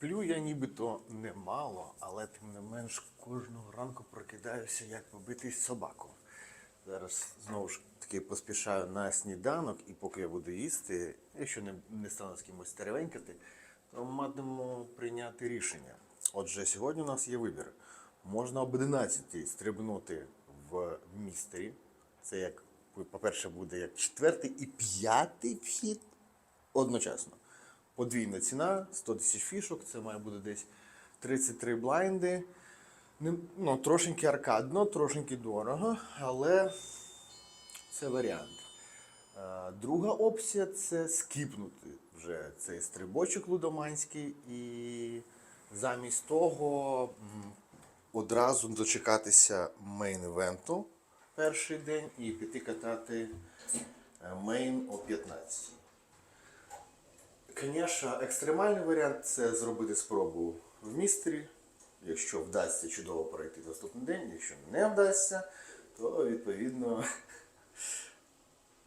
Сплю я нібито немало, але тим не менш кожного ранку прокидаюся, як побитий собаку. Зараз знову ж таки поспішаю на сніданок, і поки я буду їсти, якщо не, не стану з кимось теревенькати, то матиму прийняти рішення. Отже, сьогодні у нас є вибір. Можна об 11 стрибнути в містері. Це як, по-перше, буде як четвертий і п'ятий вхід одночасно. Подвійна ціна, 100 тисяч фішок, це має бути десь 33 блайнди. Ну, трошеньки аркадно, трошеньки дорого, але це варіант. Е, Друга опція це скіпнути вже цей стрибочок лудоманський і замість того одразу дочекатися мейн-івенту перший день і піти катати е, мейн о 15. Звісно, екстремальний варіант це зробити спробу в містері. Якщо вдасться чудово пройти наступний день, якщо не вдасться, то відповідно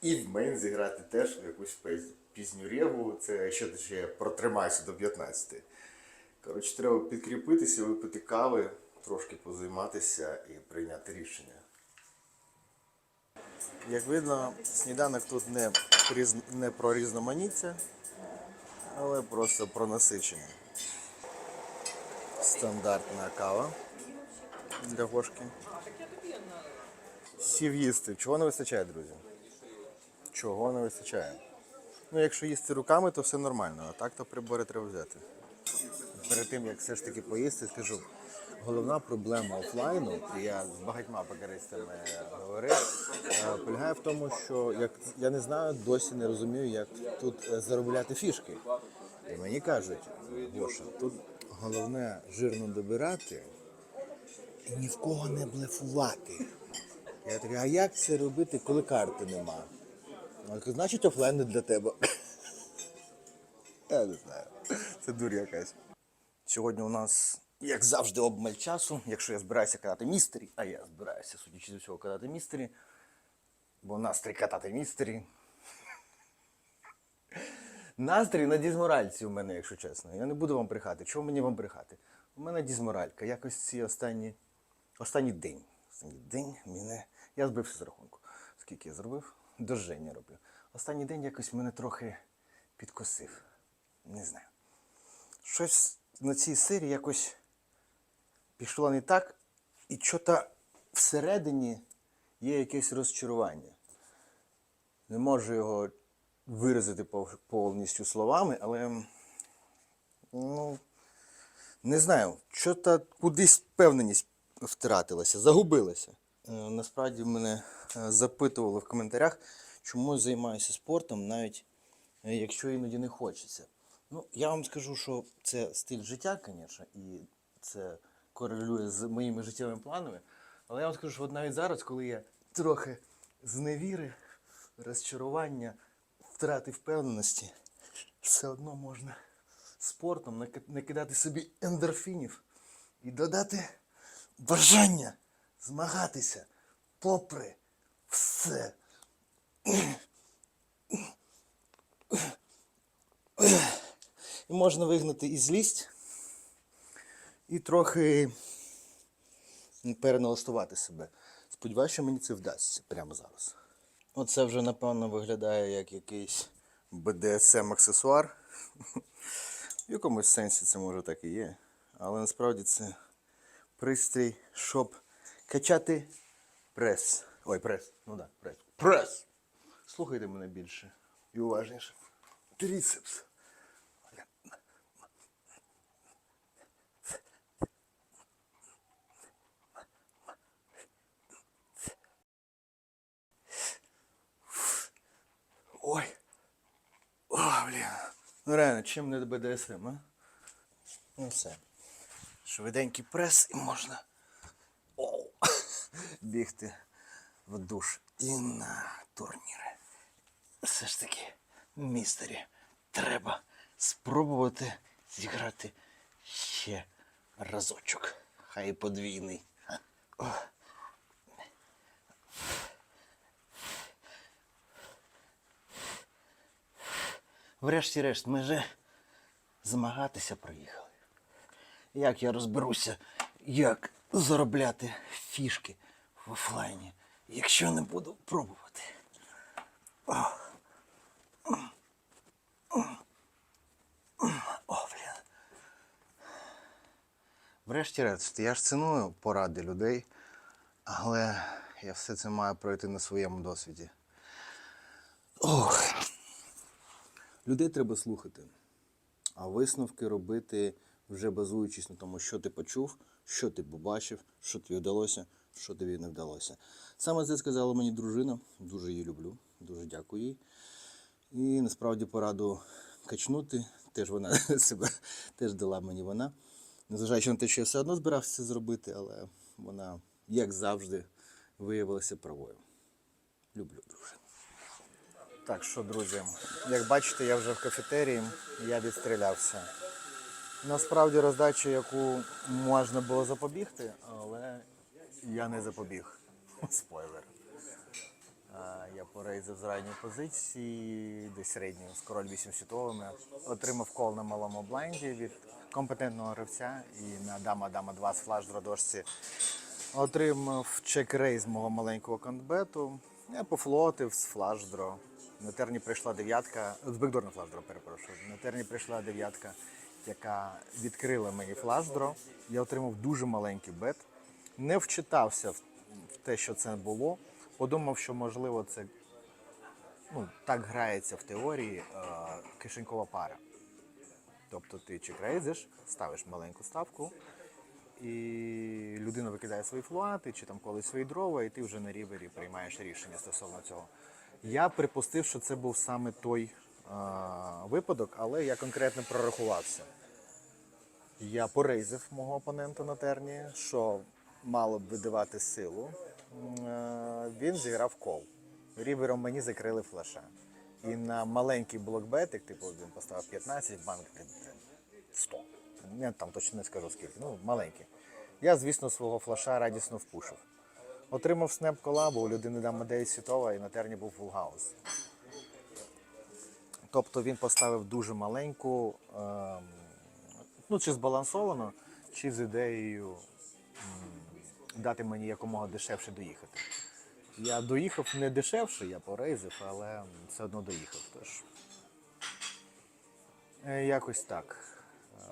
і в мейн зіграти теж в якусь пізню реву. Це ще ще протримайся до 15. Коротше, треба підкріпитися, випити кави, трошки позайматися і прийняти рішення. Як видно, сніданок тут не, не про різноманіття, але просто про насичення. Стандартна кава для гошки. Сів їсти. Чого не вистачає, друзі? Чого не вистачає? Ну, якщо їсти руками, то все нормально, а так то прибори треба взяти. Перед тим, як все ж таки поїсти, скажу, головна проблема офлайну, і я з багатьма покаристами говорив, е, полягає в тому, що як я не знаю, досі не розумію, як тут е, заробляти фішки. І мені кажуть, Гоша, тут головне жирно добирати і ні в кого не блефувати. Я такий, а як це робити, коли карти нема? Значить, офлайн не для тебе. Я не знаю. Це дур якась. Сьогодні у нас, як завжди, обмаль часу. Якщо я збираюся катати містері, а я збираюся, судячи з усього, катати містері, бо настрій катати містері. Настрій на дізморальці у мене, якщо чесно. Я не буду вам брехати. Чого мені вам брехати? У мене дізморалька. Якось ці останні. Останній день. Останній день мене. Я збився з рахунку. Скільки я зробив? Дожження роблю. Останній день якось мене трохи підкосив. Не знаю. Щось на цій серії якось пішло не так, і що-то всередині є якесь розчарування. Не можу його виразити повністю словами, але ну, не знаю, що-то кудись впевненість втратилася, загубилася. Е, Насправді мене е, запитували в коментарях, чому я займаюся спортом, навіть е, якщо іноді не хочеться. Ну, я вам скажу, що це стиль життя, звісно, і це корелює з моїми життєвими планами. Але я вам скажу, що от навіть зараз, коли я трохи зневіри, розчарування, втрати впевненості, все одно можна спортом накидати собі ендорфінів і додати бажання змагатися попри все. І можна вигнати і злість, і трохи переналаштувати себе. Сподіваюся, що мені це вдасться прямо зараз. Оце вже, напевно, виглядає як якийсь BDSM-аксесуар. В якомусь сенсі це може так і є. Але насправді це пристрій, щоб качати прес. Ой, прес. Ну так, да, прес. Прес! Слухайте мене більше і уважніше. Тріцепс. Ой. О, блін. Ну реально, чим не БДСМ, а? Ну все. Швиденький прес і можна Оу. бігти в душ і на турніри. Все ж таки, містері, треба спробувати зіграти ще разочок. Хай подвійний. О. Врешті-решт, ми же змагатися приїхали. як я розберуся, як заробляти фішки в офлайні, якщо не буду пробувати. О, блін. Врешті-решт, я ж ціную поради людей, але я все це маю пройти на своєму досвіді. Ох. Людей треба слухати, а висновки робити вже базуючись на тому, що ти почув, що ти побачив, що тобі вдалося, що тобі не вдалося. Саме це сказала мені дружина, дуже її люблю, дуже дякую їй. І насправді пораду качнути, теж вона себе теж дала мені вона. Незважаючи на те, що я все одно збирався це зробити, але вона, як завжди, виявилася правою. Люблю дружину. Так що, друзі, як бачите, я вже в кафетерії, я відстрілявся. Насправді роздача, яку можна було запобігти, але я не запобіг. Спойлер. Я порейзив з ранньої позиції, десь середньою з король 8 світовими. Отримав кол на малому блайнді від компетентного гравця і на дама дама 2 з флаш дошці Отримав чек-рейз мого маленького контбету. Я пофлотив з флаш-дро. На терні прийшла дев'ятка, з бекдор на флаш-дро, перепрошую. На терні прийшла дев'ятка, яка відкрила мені флаш-дро. Я отримав дуже маленький бет. Не вчитався в те, що це було. Подумав, що можливо це ну, так грається в теорії е, кишенькова пара. Тобто ти чекрейзиш, ставиш маленьку ставку, і людина викидає свої флуати чи там колись свої дрова, і ти вже на рівері приймаєш рішення стосовно цього. Я припустив, що це був саме той е, випадок, але я конкретно прорахувався. Я порейзив мого опонента на терні, що мало б видавати силу. М, е, Він зіграв кол. Рівером мені закрили флеша. І на маленький блокбетик, типу він поставив 15, банк під 100. Я там точно не скажу скільки. Ну, маленький. Я, звісно, свого флеша радісно впушив. Отримав снеп колабу, у людини дама 9 світова і на терні був фулгаус. Тобто він поставив дуже маленьку, ем, ну чи збалансовано, чи з ідеєю м, дати мені якомога дешевше доїхати. Я доїхав не дешевше, я порейзив, але все одно доїхав. Тож. Е, Якось так. Е,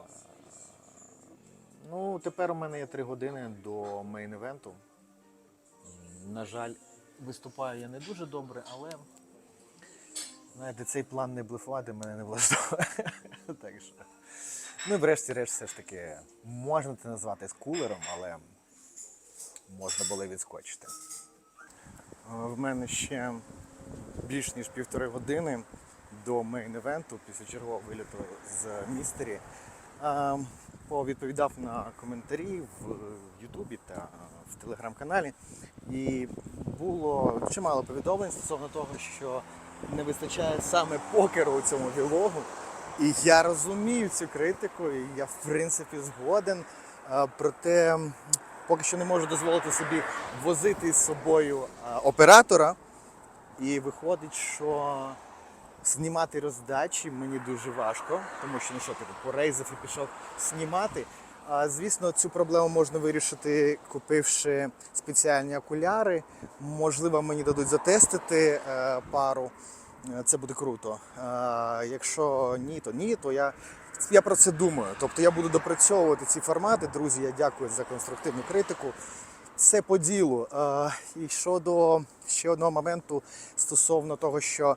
Ну, тепер у мене є три години до мейн-івенту. На жаль, виступаю я не дуже добре, але знаєте, цей план не блефувати мене не влаштовує. так що. Ну врешті-решт, все ж таки, можна це назвати скулером, але можна було відскочити. Е, В мене ще більш ніж півтори години до мейн-івенту після чергового виліту з містері. Е, Повідповідав на коментарі в Ютубі та в телеграм-каналі. І було чимало повідомлень стосовно того, що не вистачає саме покеру у цьому вілогу. І я розумію цю критику, і я в принципі згоден. Е, Проте поки що не можу дозволити собі возити з собою е, оператора. І виходить, що знімати роздачі мені дуже важко, тому що ну що ти порейзав і пішов знімати. Звісно, цю проблему можна вирішити, купивши спеціальні окуляри. Можливо, мені дадуть затестити е, пару. Е, Це буде круто. Якщо ні, то ні, то я, я про це думаю. Тобто я буду допрацьовувати ці формати. Друзі, я дякую за конструктивну критику. Це по ділу. Е, І щодо ще одного моменту стосовно того, що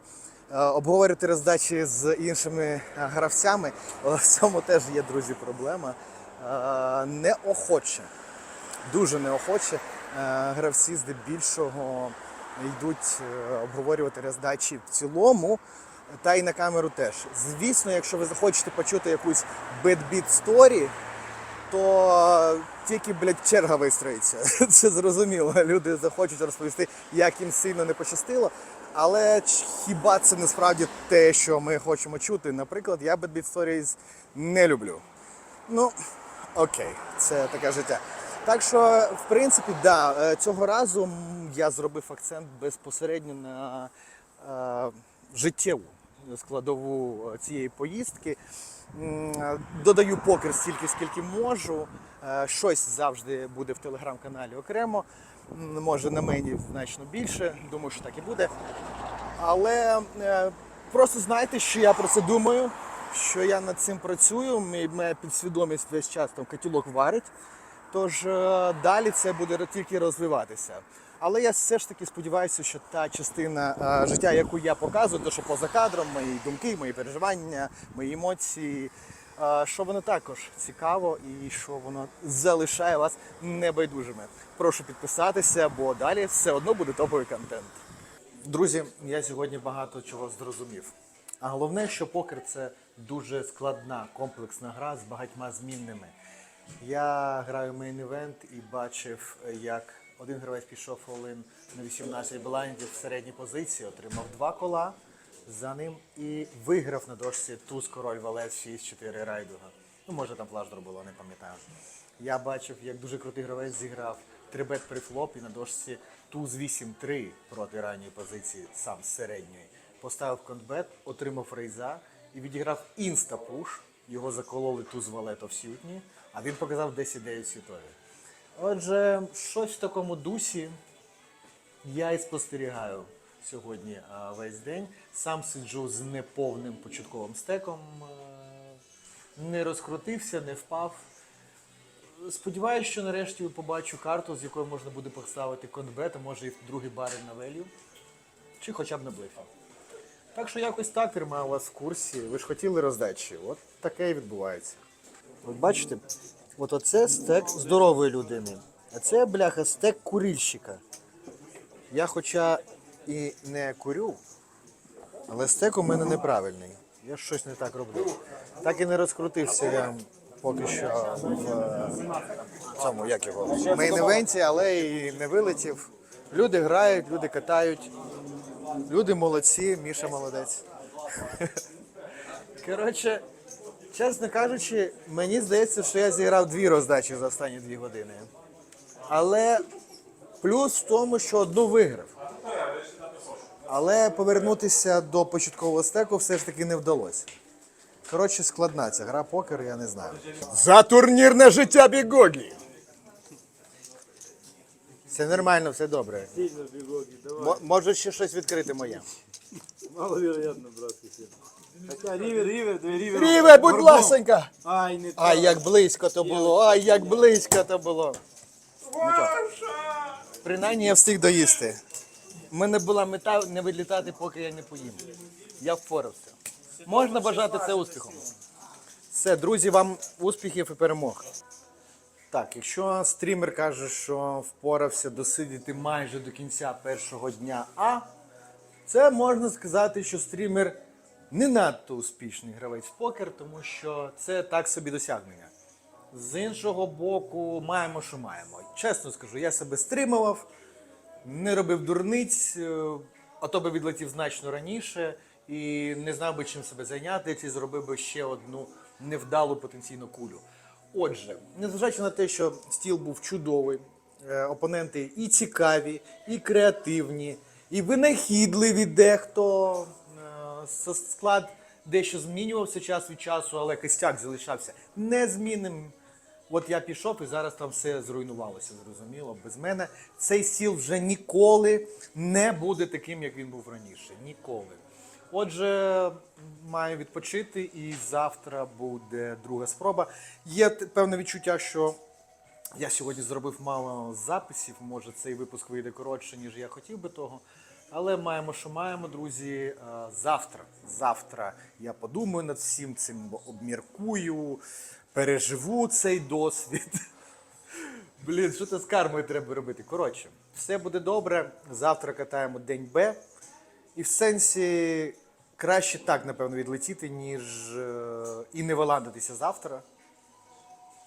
е, обговорювати роздачі з іншими е, гравцями, е, в цьому теж є, друзі, проблема. Е, Неохоче, дуже неохоче. е, Гравці здебільшого йдуть е, обговорювати роздачі в цілому. Та й на камеру теж. Звісно, якщо ви захочете почути якусь beat story, то тільки, блядь, черга вистроїться. Це зрозуміло. Люди захочуть розповісти, як їм сильно не пощастило. Але хіба це насправді те, що ми хочемо чути? Наприклад, я Bad Beat Stories не люблю. Ну, окей, це таке життя. Так що, в принципі, да, е, цього разу я зробив акцент безпосередньо на е, життєву, складову е, цієї поїздки. Е, Додаю покер стільки, скільки можу. Щось завжди буде в телеграм-каналі окремо. Може на мені значно більше. Думаю, що так і буде. Але просто знайте, що я про це думаю, що я над цим працюю. Моя підсвідомість весь час там котілок варить. Тож е, далі це буде тільки розвиватися. Але я все ж таки сподіваюся, що та частина е, життя, яку я показую, то що поза кадром, мої думки, мої переживання, мої емоції, е, що воно також цікаво і що воно залишає вас небайдужими. Прошу підписатися, бо далі все одно буде топовий контент. Друзі, я сьогодні багато чого зрозумів. А головне, що покер це дуже складна комплексна гра з багатьма змінними. Я граю мейн івент і бачив, як один гравець пішов all-in на 18 блайндів в середній позиції, отримав два кола за ним і виграв на дошці туз король валець 6-4 райдуга. Ну, може там флаждор було, не пам'ятаю. Я бачив, як дуже крутий гравець зіграв трибет при флоп і на дошці туз 8-3 проти ранньої позиції, сам з середньої. Поставив контбет, отримав рейза і відіграв інста-пуш. Його закололи туз валето в сютні, а він показав 10-9 світові. Отже, щось в такому дусі я і спостерігаю сьогодні весь день. Сам сиджу з неповним початковим стеком, е, не розкрутився, не впав. Сподіваюсь, що нарешті побачу карту, з якою можна буде поставити конбет, а може і другий барель на велю, чи хоча б на блефі. Так що якось так тримаю вас в курсі. Ви ж хотіли роздачі. От таке і відбувається. От бачите, от оце стек здорової людини, а це бляха стек курильщика. Я хоча і не курю, але стек у мене неправильний. Я щось не так роблю. Так і не розкрутився я поки що в е, цьому, як його, мейн-івенті, але і не вилетів. Люди грають, люди катають, люди молодці, Міша молодець. Коротше, чесно кажучи, мені здається, що я зіграв дві роздачі за останні дві години. Але плюс в тому, що одну виграв. Але повернутися до початкового стеку все ж таки не вдалося. Коротше, складна ця гра покер, я не знаю. За турнірне життя Бігогі! Все нормально, все добре. Сильно бегоги, давай. Мо- Може ще щось відкрити моє. Маловероятно, братский сын. Хотя ривер, ривер, да ривер. Ріве, будь Гордон. ласенька! Ай, не Ай, як близько то було, ай, як близько то було. Принаймні я встиг доїсти. У мене була мета не відлітати, поки я не поїм. Я впорався. Можна бажати це успіхом. Все, друзі, вам успіхів і перемог. Так, якщо стрімер каже, що впорався досидіти майже до кінця першого дня А, це можна сказати, що стрімер не надто успішний гравець в покер, тому що це так собі досягнення. З іншого боку, маємо, що маємо. Чесно скажу, я себе стримував, не робив дурниць, е, а то би відлетів значно раніше і не знав би чим себе зайняти, чи зробив би ще одну невдалу потенційну кулю. Отже, незважаючи на те, що стіл був чудовий, е, опоненти і цікаві, і креативні, і винахідливі дехто. е, Склад дещо змінювався час від часу, але костяк залишався незмінним. От я пішов і зараз там все зруйнувалося, зрозуміло. Без мене цей стіл вже ніколи не буде таким, як він був раніше. Ніколи. Отже, маю відпочити, і завтра буде друга спроба. Є певне відчуття, що я сьогодні зробив мало записів. Може, цей випуск вийде коротше, ніж я хотів би того. Але маємо, що маємо, друзі. Е, Завтра. Завтра я подумаю над всім цим, обміркую, переживу цей досвід. Блін, що це з кармою треба робити? Коротше, все буде добре. Завтра катаємо день Б. І в сенсі краще так, напевно, відлетіти, ніж е, і не виландитися завтра,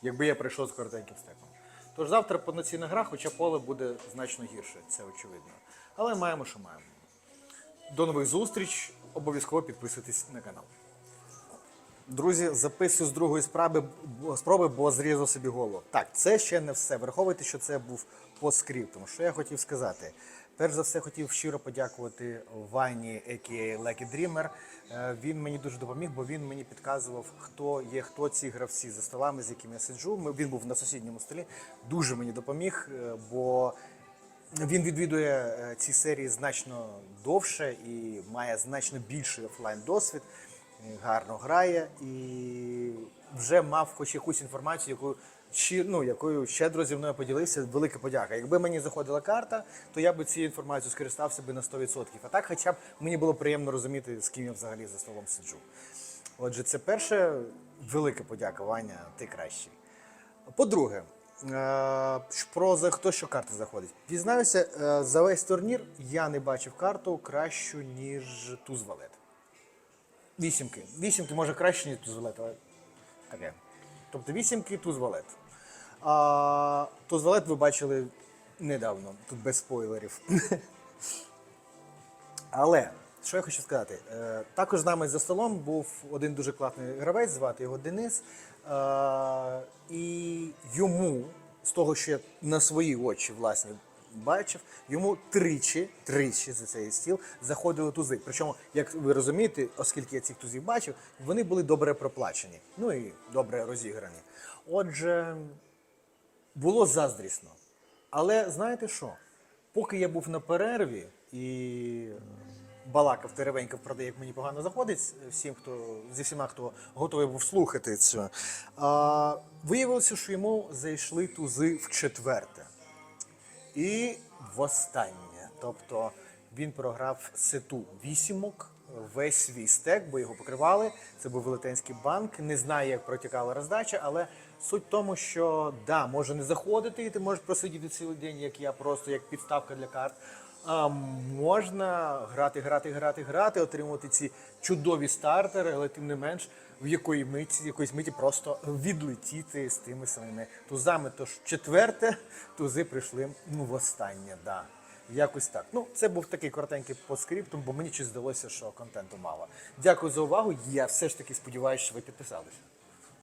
якби я прийшов з коротеньким стеком. Тож завтра повноцінна гра, хоча поле буде значно гірше, це очевидно. Але маємо, що маємо. До нових зустріч. Обов'язково підписуйтесь на канал. Друзі, записую з другої справи, спроби, бо зрізав собі голову. Так, це ще не все. Враховуйте, що це був по скриптам. Що я хотів сказати? Перш за все хотів щиро подякувати Вані, a.k.a. Lucky Dreamer. Е, Він мені дуже допоміг, бо він мені підказував, хто є, хто ці гравці за столами, з якими я сиджу. Він був на сусідньому столі. Дуже мені допоміг, е, бо він відвідує е, ці серії значно довше і має значно більший офлайн досвід, гарно грає і вже мав хоч якусь інформацію, яку щи- ну, якою щедро зі мною поділився. Велика подяка. Якби мені заходила карта, то я би цією інформацією скористався би на 100%. А так, хоча б мені було приємно розуміти, з ким я взагалі за столом сиджу. Отже, це перше велика подяка, Ваня, ти кращий. По-друге, е, про за хто що карти заходить. Дізнаюся, е, за весь турнір я не бачив карту кращу, ніж туз валет. Вісімки. Вісімки може краще, ніж туз валет, але таке. Тобто вісімки туз валет. А туз валет ви бачили недавно, тут без спойлерів. Але що я хочу сказати, е, також з нами за столом був один дуже класний гравець, звати його Денис. Е, І йому, з того, що я на свої очі власне бачив, йому тричі, тричі за цей стіл заходили тузи. Причому, як ви розумієте, оскільки я цих тузів бачив, вони були добре проплачені, ну і добре розіграні. Отже, було заздрісно. Але знаєте що? Поки я був на перерві і балакав теревенько про те, як мені погано заходить всім, хто зі всіма, хто готовий був слухати це, а, виявилося, що йому зайшли тузи в четверте. І востаннє. Тобто він програв сету вісімок, весь свій стек, бо його покривали. Це був Велетенський банк. Не знаю, як протікала роздача, але суть в тому, що да, може не заходити, і ти можеш просидіти цілий день, як я, просто як підставка для карт. А можна грати, грати, грати, грати, отримувати ці чудові стартери, але тим не менш в якої миті, якоїсь миті просто відлетіти з тими самими тузами. Тож четверте тузи прийшли ну, востаннє, да. Якось так. Ну, це був такий коротенький постскриптум, бо мені щось здалося, що контенту мало. Дякую за увагу. Я все ж таки сподіваюся, що ви підписалися.